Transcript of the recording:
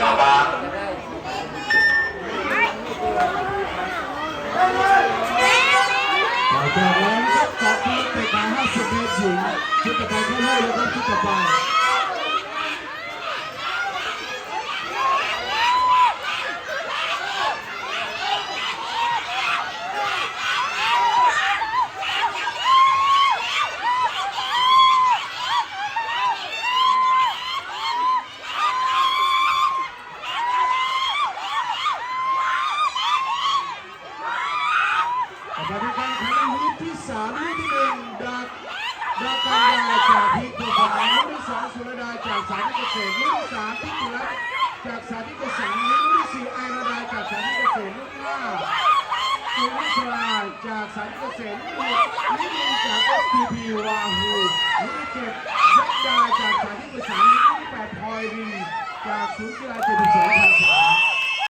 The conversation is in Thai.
ยอบ้างต่อจากนั้นครับจากทีมเตะขา50เมตรหญิงชุดต่อไปเข้าให้แล้วครับชุดต่อไป ต่อไปเป็นการแข่งขันรุ่นที่สามรุ่นที่หนึ่งดักดักกันดาจากพิษตัวสองรุ่นที่สองสุรดาจากสาธิตเกษตรรุ่นที่สามพิจุรัตจากสาธิตเกษตรรุ่นที่สี่ไอราดาจากสาธิตเกษตรรุ่นที่ห้าจุลิศราจากสาธิตเกษตรรุ่นที่หกลิลินจากเอสพีพีวาฮูรุ่นที่เจ็ดยักษ์ดาจากสาธิตเกษตรรุ่นที่แปดพลอยดีจากศูนย์กีฬาเจ็ดสิบสอง